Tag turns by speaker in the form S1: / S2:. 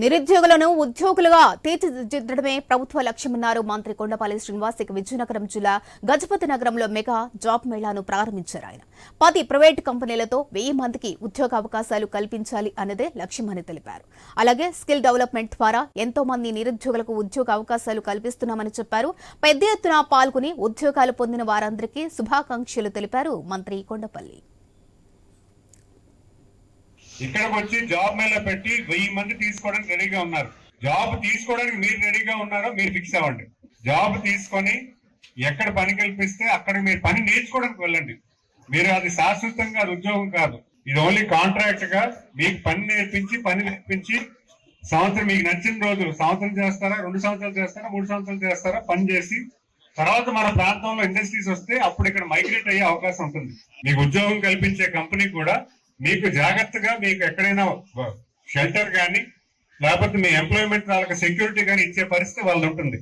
S1: నిరుద్యోగులను ఉద్యోగులుగా తీర్చిదిద్దడమే ప్రభుత్వ లక్ష్యమన్నారు మంత్రి కొండపల్లి శ్రీనివాస్ ఇక విజయనగరం జిల్లా గజపతి నగరంలో మెగా జాబ్ మేళాను ప్రారంభించారు ఆయన. పది ప్రైవేట్ కంపెనీలతో వెయ్యి మందికి ఉద్యోగ అవకాశాలు కల్పించాలి అన్నదే లక్ష్యమని తెలిపారు. అలాగే స్కిల్ డెవలప్మెంట్ ద్వారా ఎంతో మంది నిరుద్యోగులకు ఉద్యోగ అవకాశాలు కల్పిస్తున్నామని చెప్పారు. పెద్ద ఎత్తున పాల్గొని ఉద్యోగాలు పొందిన వారందరికీ శుభాకాంక్షలు తెలిపారు మంత్రి కొండపల్లి.
S2: ఇక్కడికి వచ్చి జాబ్ మేళ పెట్టి వెయ్యి మంది తీసుకోవడానికి రెడీగా ఉన్నారు. జాబ్ తీసుకోవడానికి మీరు రెడీగా ఉన్నారో మీరు ఫిక్స్ అవ్వండి. జాబ్ తీసుకొని ఎక్కడ పని కల్పిస్తే అక్కడ మీరు పని నేర్చుకోవడానికి వెళ్ళండి. మీరు అది శాశ్వతంగా అది ఉద్యోగం కాదు. ఇది ఓన్లీ కాంట్రాక్ట్గా మీకు పని నేర్పించి పని నేర్పించి సంవత్సరం మీకు నచ్చిన రోజులు సంవత్సరం చేస్తారా రెండు సంవత్సరాలు చేస్తారా మూడు సంవత్సరాలు చేస్తారా పని చేసి తర్వాత మన ప్రాంతంలో ఇండస్ట్రీస్ వస్తే అప్పుడు ఇక్కడ మైగ్రేట్ అయ్యే అవకాశం ఉంటుంది. మీకు ఉద్యోగం కల్పించే కంపెనీ కూడా మీకు జాగ్రత్తగా మీకు ఎక్కడైనా షెల్టర్ కానీ లేకపోతే మీ ఎంప్లాయ్మెంట్ వాళ్ళకి సెక్యూరిటీ కానీ ఇచ్చే పరిస్థితి వాళ్ళు ఉంటుంది.